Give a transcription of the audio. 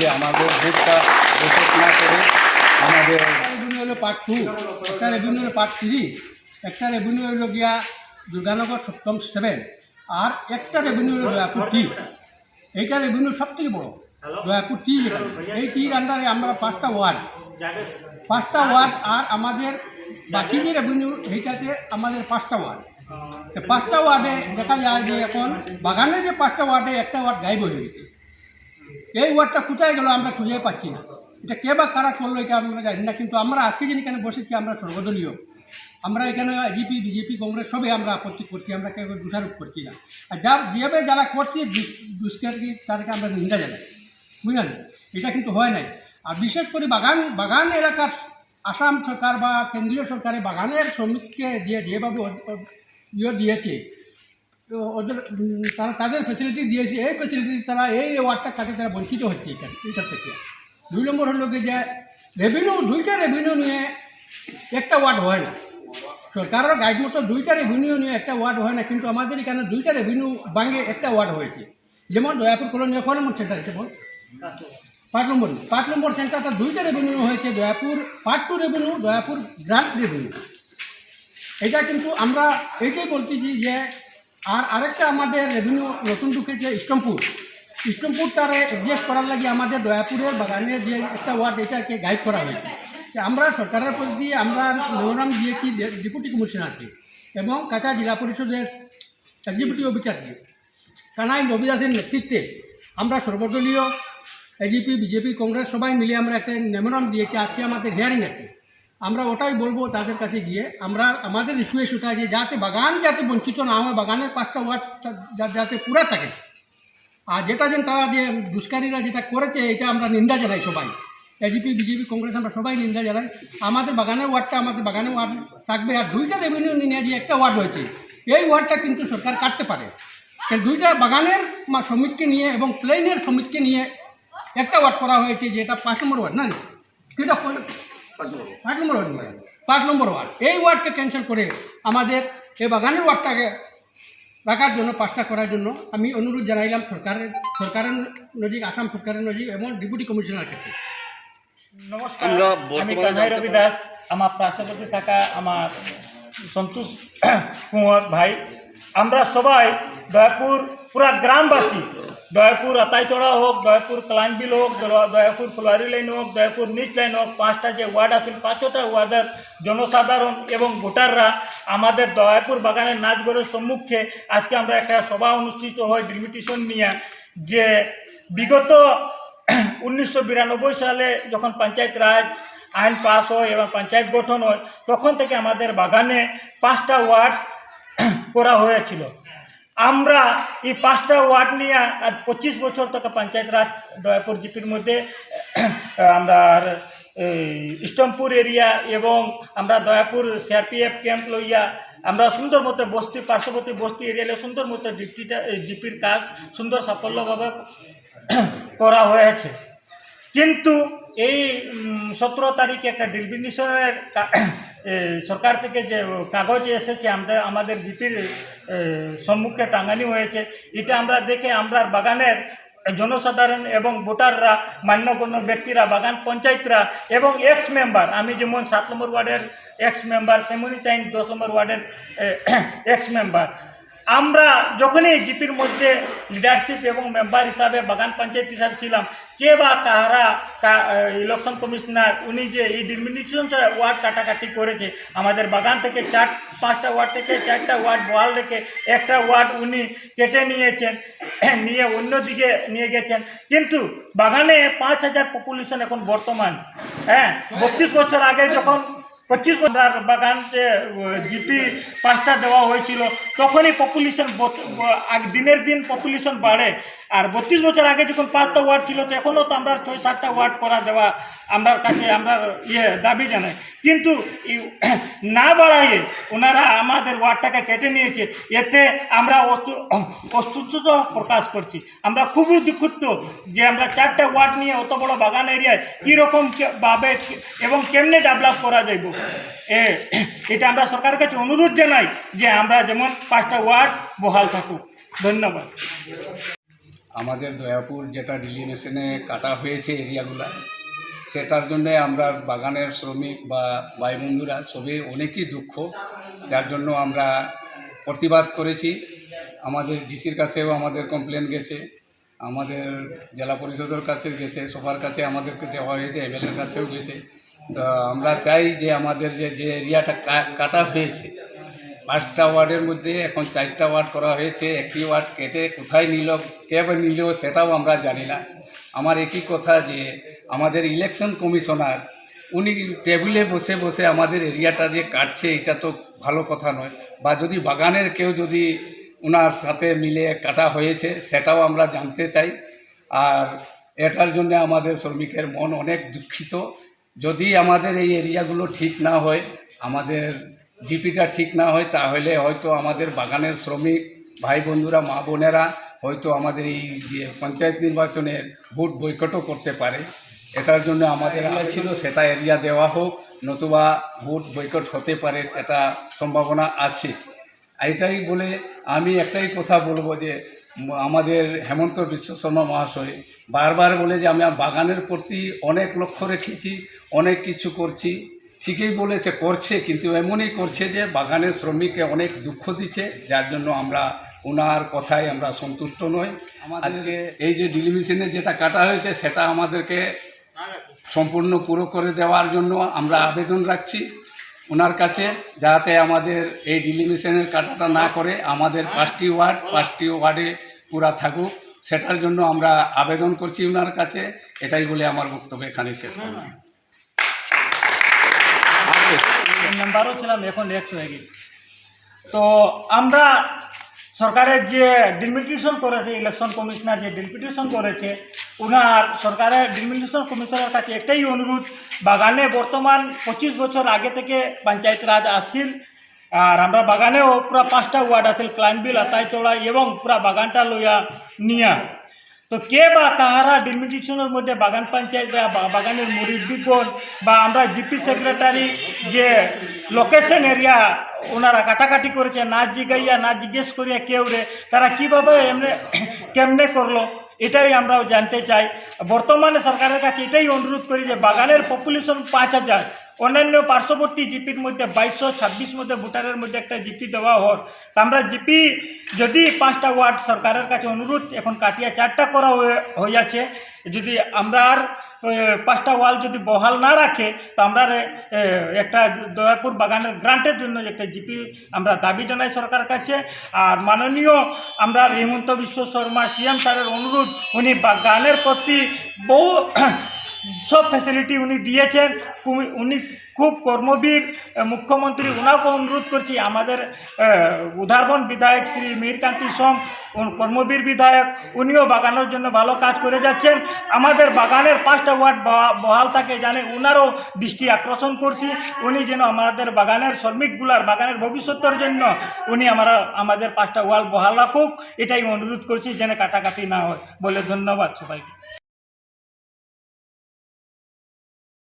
যে আমাদের ভোটটা বসত না করে আমাদের রেভিনিউ হলো পার্ট টু একটা রেভিনিউ হলো পার্ট থ্রি একটা রেভিনিউ হলো গিয়া দুর্গানগর সপ্তম সেভেন আর একটা রেভিনিউ হলো দয়াপুর টি এইটা রেভিনিউ সব থেকে বড়ো দয়াপুর টি যেটা এই টির আন্ডারে আমরা পাঁচটা ওয়ার্ড পাঁচটা ওয়ার্ড আর আমাদের বাকি যে রেভিনিউ এইটাতে আমাদের পাঁচটা ওয়ার্ড তো পাঁচটা ওয়ার্ডে দেখা যায় যে এখন বাগানের যে পাঁচটা ওয়ার্ডে একটা ওয়ার্ড গায়েব হয়ে গেছে। এই ওয়ার্ডটা কোথায় গেল আমরা খুঁজে পাচ্ছি না। এটা কে বা কারা করল এটা আমরা জানি না, কিন্তু আমরা আজকে যিনি এখানে বসেছি আমরা সর্বদলীয়। আমরা এখানে জিপি বিজেপি, কংগ্রেস সবই আমরা আপত্তি করছি, আমরা কেউ দোষারোপ করছি না। আর যা, যেভাবে যারা করছে দু- দুষ্কৃতি তাদেরকে আমরা নিন্দা জানাই। বুঝলেন? এটা কিন্তু হয় নাই। আর বিশেষ করে বাগান বাগান এলাকার আসাম সরকার বা কেন্দ্রীয় সরকারে বাগানের শ্রমিককে দিয়ে যেভাবে ইয়ে দিয়েছে ওদের তারা তাদের ফেসিলিটি দিয়েছে, এই ফেসিলিটি তারা এই ওয়ার্ডটা কাটে তারা বঞ্চিত হচ্ছে এখানে, এটার থেকে। দুই নম্বর হলো কি যে রেভিনিউ দুইটা রেভিনিউ নিয়ে একটা ওয়ার্ড হয় না। সরকারের গাইড মতো দুইটা রেভিনিউ নিয়ে একটা ওয়ার্ড হয় না, কিন্তু আমাদের এখানে দুইটা রেভিনিউ ভাঙে একটা ওয়ার্ড হয়েছে। যেমন দয়াপুর কলোনি ক নম্বর সেন্টার যেমন পাঁচ নম্বর পাঁচ নম্বর সেন্টারটা দুইটা রেভিনিউ হয়েছে, Dayapur part two revenue Dayapur grant revenue এটা কিন্তু আমরা এইটাই বলতেছি যে আর আরেকটা আমাদের রেভিনিউ নতুন ঢুকেছে ইস্টমপুর ইস্টমপুরটারে অ্যাডজাস্ট করার লাগে আমাদের দয়াপুরের বাগানের যে একটা ওয়ার্ড এটাকে গাইড করা হয়েছে। আমরা সরকারের প্রতি দিয়ে আমরা মেমোরাম দিয়েছি ডেপুটি কমিশনারকে এবং কাঁচা জেলা পরিষদের এক্সিকিউটিভ অফিসারকে কানাই নবী দাসের নেতৃত্বে আমরা সর্বদলীয় এজিপি বিজেপি কংগ্রেস সবাই মিলে আমরা একটা মেমোরাম দিয়েছি, আজকে আমাদের হিয়ারিং আছে। আমরা ওটাই বলব তাদের কাছে গিয়ে, আমরা, আমাদের রিকোয়েস্ট ওটা যে যাতে বাগান যাতে বঞ্চিত না হয়, বাগানের পাঁচটা ওয়ার্ড যাতে পুরা থাকে। আর যেটা যেন তারা যে দুষ্কারীরা যেটা করেছে, এটা আমরা নিন্দা জানাই সবাই। এজিপি বিজেপি কংগ্রেস আমরা সবাই নিন্দা জানাই। আমাদের বাগানের ওয়ার্ডটা, আমাদের বাগানের ওয়ার্ড থাকবে। আর দুইটা রেভিনিউ নিয়ে যে একটা ওয়ার্ড হয়েছে, এই ওয়ার্ডটা কিন্তু সরকার কাটতে পারে। দুইটা বাগানের শ্রমিককে নিয়ে এবং প্লেনের শ্রমিককে নিয়ে একটা ওয়ার্ড করা হয়েছে যেটা পাঁচ নম্বর ওয়ার্ড, না? সেটা পাঁচ নম্বর ওয়ার্ড। পাঁচ নম্বর ওয়ার্ড এই ওয়ার্ডকে ক্যান্সেল করে আমাদের এই বাগানের ওয়ার্ডটাকে রাখার জন্য পাঁচটা করার জন্য আমি অনুরোধ জানাইলাম সরকারের সরকারের নজিক আসাম সরকারের নজিক এবং ডেপুটি কমিশনার ক্ষেত্রে নমস্কার আমি কানাই রবি দাস আমার পার্শ্ববর্তী থাকা আমার সন্তোষ কুঁয়ার ভাই। আমরা সবাই দয়াপুর পুরা গ্রামবাসী। দয়াপুর আতাইচড়া হোক দয়াপুর ক্লাইনবিল হোক দ- দয়াপুর ফুলারি লাইন হোক দয়াপুর নিচ লাইন হোক পাঁচটা যে ওয়ার্ড আছে পাঁচটা ওয়ার্ডের জনসাধারণ এবং ভোটাররা আমাদের দয়াপুর বাগানের নাচগড়ের সম্মুখে আজকে আমরা একটা সভা অনুষ্ঠিত হয় ডিলিমিটেশন নিয়ে, যে বিগত উনিশশো বিরানব্বই সালে যখন পঞ্চায়েত রাজ আইন পাস হয় এবং পঞ্চায়েত গঠন হয়, তখন থেকে আমাদের বাগানে পাঁচটা ওয়ার্ড করা হয়েছিল। আমরা এই পাঁচটা ওয়ার্ড নিয়ে আর পঁচিশ বছর থেকে পঞ্চায়েত রাজ দয়াপুর জিপির মধ্যে আমরা ইস্টমপুর এরিয়া এবং আমরা দয়াপুর সিআরপিএফ ক্যাম্প লইয়া আমরা সুন্দর মতো বস্তি, পার্শ্ববর্তী বস্তি এরিয়ালে সুন্দর মতো ডিপটিটা জিপির কাজ সুন্দর সাফল্যভাবে করা হয়েছে। কিন্তু এই সতেরো তারিখে একটা ডিলিমিনেশনের সরকার থেকে যে কাগজ এসেছে আমাদের আমাদের জিপির সম্মুখে টাঙানি হয়েছে। এটা আমরা দেখে আমরা বাগানের জনসাধারণ এবং ভোটাররা, মান্যগণ্য ব্যক্তিরা, বাগান পঞ্চায়েতরা এবং এক্স মেম্বার আমি যেমন সাত নম্বর ওয়ার্ডের এক্স মেম্বার তেমনি তাই দশ নম্বর ওয়ার্ডের এক্স মেম্বার আমরা যখনই জিপির মধ্যে লিডারশিপ এবং মেম্বার হিসাবে বাগান পঞ্চায়েত হিসাবে ছিলাম কে বা তারা ইলেকশন কমিশনার, উনি যে এই ডিমিনিশনটা ওয়ার্ড কাটাকাটি করেছে, আমাদের বাগান থেকে চার, পাঁচটা ওয়ার্ড থেকে চারটা ওয়ার্ড বহাল রেখে একটা ওয়ার্ড উনি কেটে নিয়েছেন, নিয়ে অন্যদিকে নিয়ে গেছেন। কিন্তু বাগানে পাঁচ হাজার পপুলেশন এখন বর্তমান হ্যাঁ বত্রিশ বছর আগে যখন পঁচিশ বছর বাগান জিপি পাঁচটা দেওয়া হয়েছিল, তখনই পপুলেশন দিনের দিন পপুলেশন বাড়ে। আর বত্রিশ বছর আগে যখন পাঁচটা ওয়ার্ড ছিল এখনও তো আমরা ছয় সাতটা ওয়ার্ড করা দেওয়া আমার কাছে আমরা ইয়ে দাবি জানাই। কিন্তু না বাড়াইয়ে ওনারা আমাদের ওয়ার্ডটাকে কেটে নিয়েছে, এতে আমরা অস্তু- অস্তুতা প্রকাশ করছি। আমরা খুবই দুঃখিত যে আমরা চারটা ওয়ার্ড নিয়ে অত বড় বাগান এরিয়ায় কীরকম ভাবে এবং কেমনে ডেভেলপ করা যাইব। এ এটা আমরা সরকারের কাছে অনুরোধ জানাই যে আমরা যেমন পাঁচটা ওয়ার্ড বহাল থাকুক। ধন্যবাদ। আমাদের দয়াপুর যেটা ডিলিমিনেশনে কাটা হয়েছে এরিয়াগুলা সেটার জন্যে আমরা বাগানের শ্রমিক বা ভাই বন্ধুরা সবে অনেকই দুঃখ। যার জন্য আমরা প্রতিবাদ করেছি। আমাদের ডিসির কাছেও আমাদের কমপ্লেন গেছে। আমাদের জেলা পরিষদের কাছে গেছে সবার কাছে আমাদেরকে দেওয়া হয়েছে, এমএলএর কাছেও গেছে। তো আমরা চাই যে আমাদের যে যে এরিয়াটা কাটা হয়েছে, পাঁচটা ওয়ার্ডের মধ্যে এখন চারটা ওয়ার্ড করা হয়েছে, একটি ওয়ার্ড কেটে কোথায় নিল, কে নিল সেটাও আমরা জানি না। আমার একই কথা যে আমাদের ইলেকশন কমিশনার উনি টেবিলে বসে বসে আমাদের এরিয়াটা যে কাটছে, এটা তো ভালো কথা নয়। বা যদি বাগানের কেউ যদি ওনার সাথে মিলে কাটা হয়েছে, সেটাও আমরা জানতে চাই। আর এটার জন্য আমাদের শ্রমিকের মন অনেক দুঃখিত। যদি আমাদের এই এরিয়াগুলো ঠিক না হয়, আমাদের জিপিটা ঠিক না হয়, তাহলে হয়তো আমাদের বাগানের শ্রমিক, ভাই বন্ধুরা, মা বোনেরা হয়তো আমাদের এই যে পঞ্চায়েত নির্বাচনের ভোট বৈকটও করতে পারে। এটার জন্য আমাদের এরিয়া ছিল সেটা এরিয়া দেওয়া হোক, নতুবা ভোট বৈকট হতে পারে সেটা সম্ভাবনা আছে। এইটাই বলে আমি একটাই কথা বলব যে, আমাদের হেমন্ত বিশ্ব শর্মা মহাশয় বারবার বলে যে, আমি বাগানের প্রতি অনেক লক্ষ্য রেখেছি, অনেক কিছু করছি। ঠিকই বলেছে করছে কিন্তু এমনই করছে যে বাগানের শ্রমিককে অনেক দুঃখ দিচ্ছে যার জন্য আমরা ওনার কথায় আমরা সন্তুষ্ট নই। আজকে এই যে ডিলিমিশনে যেটা কাটা হয়েছে সেটা আমাদেরকে সম্পূর্ণ পুরো করে দেওয়ার জন্য আমরা আবেদন রাখছি। ওনার কাছে যাতে আমাদের এই ডিলিমিশনের কাটাটা না করে আমাদের পাঁচটি ওয়ার্ড পাঁচটি ওয়ার্ডে পুরা থাকুক সেটার জন্য আমরা আবেদন করছি ওনার কাছে। এটাই বলে আমার বক্তব্য এখানে শেষ করলাম। মেম্বারও ছিলাম, এখন এক্স হয়ে গেছি। তো আমরা সরকারের যে ডিলিমিটেশন করেছে ইলেকশন কমিশনার যে ডিলিমিটেশন করেছে ওনার সরকারের ডিলিমিটেশন কমিশনের কাছে একটাই অনুরোধ, বাগানে বর্তমান পঁচিশ বছর আগে থেকে পঞ্চায়েত রাজ আছিল, আর আমরা বাগানেও পুরা পাঁচটা ওয়ার্ড আছিল ক্লাইনবিল আতাই চড়াই এবং পুরা বাগানটা লইয়া নিয়া। তো কে বা কাহারা ডিলিমিটেশনের মধ্যে বাগান পঞ্চায়েত বা বা- বাগানের মুরিব্বিগণ বা আমরা জিপি সেক্রেটারি যে লোকেশন এরিয়া ওনারা কাটাকাটি করেছে, না জিগাইয়া, না জিজ্ঞেস করিয়া কেউ রে, তারা কীভাবে এমনি কেমনে করল, এটাই আমরাও জানতে চাই। বর্তমানে সরকারের কাছে এটাই অনুরোধ করি যে বাগানের পপুলেশন পাঁচ হাজার অন্যান্য পার্শ্ববর্তী জিপির মধ্যে বাইশশো ছাব্বিশ মধ্যে ভোটারের মধ্যে একটা জিপি দেওয়া হয় তা আমরা জিপি যদি পাঁচটা ওয়ার্ড সরকারের কাছে অনুরোধ, এখন কাটিয়া চারটা করা হয়ে- হইয়াছে। যদি আমরা আর পাঁচটা ওয়াল যদি বহাল না রাখে, তো আমরা একটা দয়াপুর বাগানের গ্রান্টের জন্য একটা জিপি আমরা দাবি জানাই সরকারের কাছে। আর মাননীয় আমরা হেমন্ত বিশ্ব শর্মা, সিএম স্যারের অনুরোধ, উনি বাগানের প্রতি বহু সব ফ্যাসিলিটি উনি দিয়েছেন। উনি- খুব কর্মবীর। মুখ্যমন্ত্রী ওনাকে অনুরোধ করছি, আমাদের উদারবন বিধায়ক শ্রী মীরকান্তি উন- কর্মবীর বিধায়ক, উনিও বাগানের জন্য ভালো কাজ করে যাচ্ছেন। আমাদের বাগানের পাঁচটা ওয়ার্ড বহা- বহাল থাকে জানে, উনারও দৃষ্টি আকর্ষণ করছি। উনি যেন আমাদের বাগানের শ্রমিকগুলার বাগানের ভবিষ্যতের জন্য উনি আমরা, আমাদের পাঁচটা ওয়ার্ড বহাল রাখুক। এটাই অনুরোধ করছি, যেন কাটাকাটি না হয়। বলে ধন্যবাদ সবাইকে।